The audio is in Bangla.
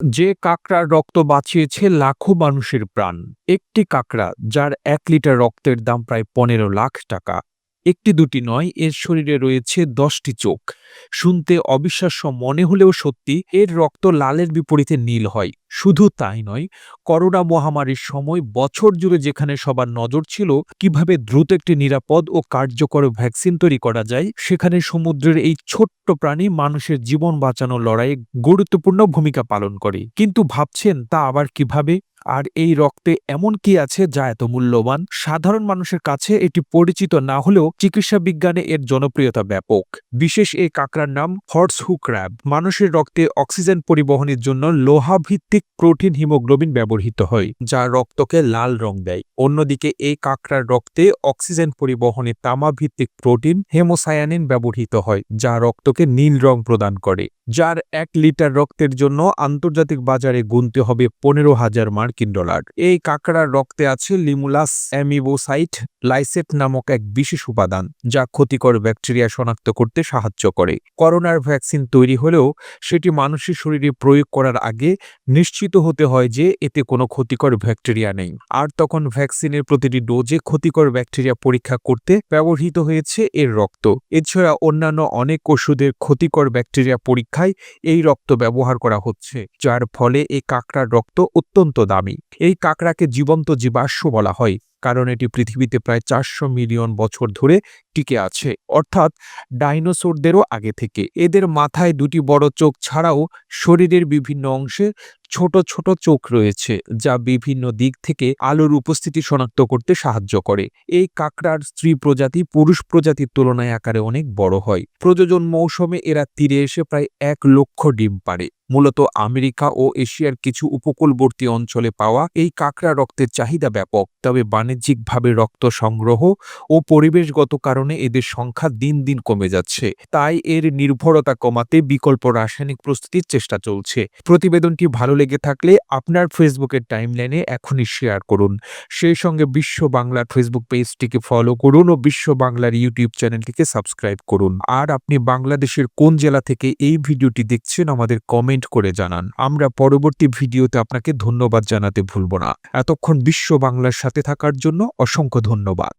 যে কাকড়ার রক্ত বাঁচিয়েছে লাখো মানুষের প্রাণ। একটি কাকড়া যার এক লিটার রক্তের দাম প্রায় পনেরো লাখ টাকা। একটি দুটি নয়, এর শরীরে রয়েছে দশটি চোখ। শুনতে অবিশ্বাস্য মনে হলেও সত্যি, এর রক্ত লালের বিপরীতে নীল হয়। শুধু তাই নয়, করোনা মহামারীর সময় বছর জুড়ে যেখানে সবার নজর ছিল, কীভাবে দ্রুত একটি নিরাপদ ও কার্যকর ভ্যাকসিন তৈরি করা যায়, সেখানে সমুদ্রের এই ছোট্ট প্রাণী মানুষের জীবন বাঁচানো লড়াইয়ে গুরুত্বপূর্ণ ভূমিকা পালন করে। কিন্তু ভাবছেন তা আবার কীভাবে? আর এই রক্তে এমন কি আছে যা এত মূল্যবান? সাধারণ মানুষের কাছে এটি পরিচিত না হলেও চিকিৎসা বিজ্ঞানে এর জনপ্রিয়তা ব্যাপক। বিশেষ এই কাঁকড়ার নাম হর্স হু ক্র্যাব। মানুষের রক্তে অক্সিজেন পরিবহনের জন্য লোহা ভিত্তিক প্রোটিন হিমোগ্লোবিন ব্যবহৃত হয়, যা রক্তকে লাল রং দেয়। অন্যদিকে এই কাঁকড়ার রক্তে অক্সিজেন পরিবহনে তামা ভিত্তিক প্রোটিন হেমোসায়ানিন ব্যবহৃত হয়, যা রক্তকে নীল রং প্রদান করে, যার এক লিটার রক্তের জন্য আন্তর্জাতিক বাজারে গুনতে হবে পনেরো হাজার মার্কিন ডলার। এই কাঁকড়ার রক্তে আছে লিমুলাস অ্যামিবোসাইট লাইসেট নামক এক বিশেষ উপাদান, যা ক্ষতিকর ব্যাকটেরিয়া শনাক্ত করতে সাহায্য করে। করোনার ভ্যাকসিন তৈরি হলেও সেটি মানুষের শরীরে প্রয়োগ করার আগে নিশ্চিত হতে হয় যে এতে কোনো ক্ষতিকর ব্যাকটেরিয়া নেই। আর তখন ভ্যাকসিনের প্রতিটি ডোজে ক্ষতিকর ব্যাকটেরিয়া পরীক্ষা করতে ব্যবহৃত হয়েছে এর রক্ত। এছাড়া অন্যান্য অনেক ওষুধের ক্ষতিকর ব্যাকটেরিয়া পরীক্ষায় এই রক্ত ব্যবহার করা হচ্ছে, যার ফলে এই কাঁকড়ার রক্ত অত্যন্ত দামি এই কাঁকড়াকে জীবন্ত জীবাশ্ম বলা হয়। কারণ এটি পৃথিবীতে প্রায় চারশো মিলিয়ন বছর ধরে টিকে আছে। অর্থাৎ ডাইনোসরদেরও আগে থেকে। এদের মাথায় দুটি বড় চোখ ছাড়াও শরীরের বিভিন্ন অংশে ছোট ছোট চোখ রয়েছে, যা বিভিন্ন দিক থেকে আলোর উপস্থিতি শনাক্ত করতে সাহায্য করে। এই কাঁকড়ার স্ত্রী প্রজাতি পুরুষ প্রজাতির তুলনায় আকারে অনেক বড় হয়। প্রযোজন মৌসুমে এরা তীরে এসে প্রায় এক লক্ষ ডিম পারে। মূলত আমেরিকা ও এশিয়ার কিছু উপকূলবর্তী অঞ্চলে পাওয়া এই কাঁকড়া রক্তের চাহিদা ব্যাপক। তবে বাণিজ্যিকভাবে রক্ত সংগ্রহ ও পরিবেশগত কারণে এদের সংখ্যা দিন দিন কমে যাচ্ছে। তাই এর নির্ভরতা কমাতে বিকল্প রাসায়নিক প্রস্তুতির চেষ্টা চলছে। প্রতিবেদনটি ভালো লেগে থাকলে আপনার ফেসবুকের টাইমলাইনে এখনই শেয়ার করুন। সেই সঙ্গে বিশ্ব বাংলার ফেসবুক পেজটিকে ফলো করুন ও বিশ্ব বাংলার ইউটিউব চ্যানেলটিকে সাবস্ক্রাইব করুন। আর আপনি বাংলাদেশের কোন জেলা থেকে এই ভিডিওটি দেখছেন আমাদের কমেন্ট করে জানান। আমরা পরবর্তী ভিডিওতে আপনাকে ধন্যবাদ জানাতে ভুলব না। এতক্ষণ বিশ্ব বাংলার সাথে থাকার জন্য অসংখ্য ধন্যবাদ।